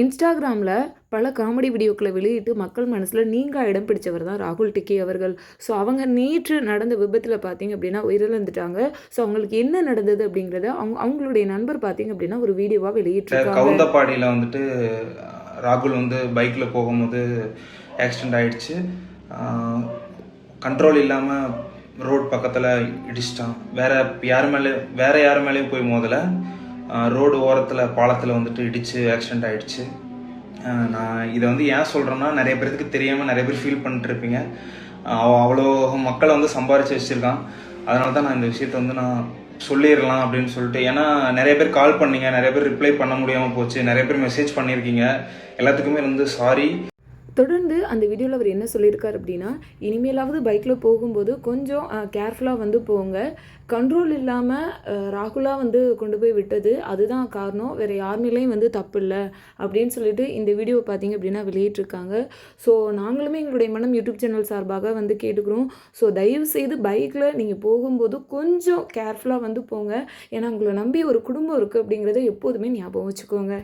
இன்ஸ்டாகிராமில் பல காமெடி வீடியோக்களை வெளியிட்டு மக்கள் மனசில் நீங்கா இடம் பிடிச்சவர் தான் ராகுல் டிக்கி அவர்கள். ஸோ அவங்க நேற்று நடந்த விபத்தில் பார்த்தீங்க அப்படின்னா உயிரிழந்துட்டாங்க. ஸோ அவங்களுக்கு என்ன நடந்தது அப்படிங்கிறத அவங்க அவங்களுடைய நண்பர் பார்த்தீங்க அப்படின்னா ஒரு வீடியோவாக வெளியிட்டிருக்காங்க. கவுந்தப்பாடியில் வந்துட்டு ராகுல் வந்து பைக்கில் போகும்போது ஆக்சிடெண்ட் ஆயிடுச்சு. கண்ட்ரோல் இல்லாமல் ரோட் பக்கத்தில் இடிச்சிட்டான். வேற யார் மேலே வேற யார் மேலேயும் போய் மோதல. ரோடு ஓரத்தில் பாலத்தில் வந்துட்டு இடிச்சு ஆக்சிடெண்ட் ஆகிடுச்சு நான் இதை வந்து ஏன் சொல்கிறேன்னா நிறைய பேருக்கு தெரியாமல் நிறைய பேர் ஃபீல் பண்ணிட்டுருப்பீங்க. அவ்வளோ மக்களை வந்து சம்பாரித்து வச்சுருக்கான். அதனால தான் நான் இந்த விஷயத்தை வந்து நான் சொல்லிடலாம் அப்படின்னு சொல்லிட்டு ஏன்னா நிறைய பேர் கால் பண்ணீங்க நிறைய பேர் ரிப்ளை பண்ண முடியாமல் போச்சு நிறைய பேர் மெசேஜ் பண்ணியிருக்கீங்க. எல்லாத்துக்குமே வந்து சாரி தொடர்ந்து அந்த வீடியோவில் அவர் என்ன சொல்லியிருக்கார் அப்படின்னா இனிமேலாவது பைக்கில் போகும்போது கொஞ்சம் கேர்ஃபுல்லாக வந்து போங்க. கண்ட்ரோல் இல்லாமல் ராகுலாக வந்து கொண்டு போய் விட்டது. அதுதான் காரணம். வேறு யார் மேலேயும் வந்து தப்பு இல்லை அப்படின்னு சொல்லிட்டு இந்த வீடியோவை பார்த்தீங்க அப்படின்னா வெளியிட்டிருக்காங்க. ஸோ நாங்களுமே எங்களுடைய மனம் யூடியூப் சேனல் சார்பாக வந்து கேட்டுக்கிறோம். ஸோ தயவு செய்து பைக்கில் நீங்கள் போகும்போது கொஞ்சம் கேர்ஃபுல்லாக வந்து போங்க. ஏன்னா உங்களை நம்பி ஒரு குடும்பம் இருக்குது அப்படிங்கிறத எப்போதுமே ஞாபகம் வச்சுக்கோங்க.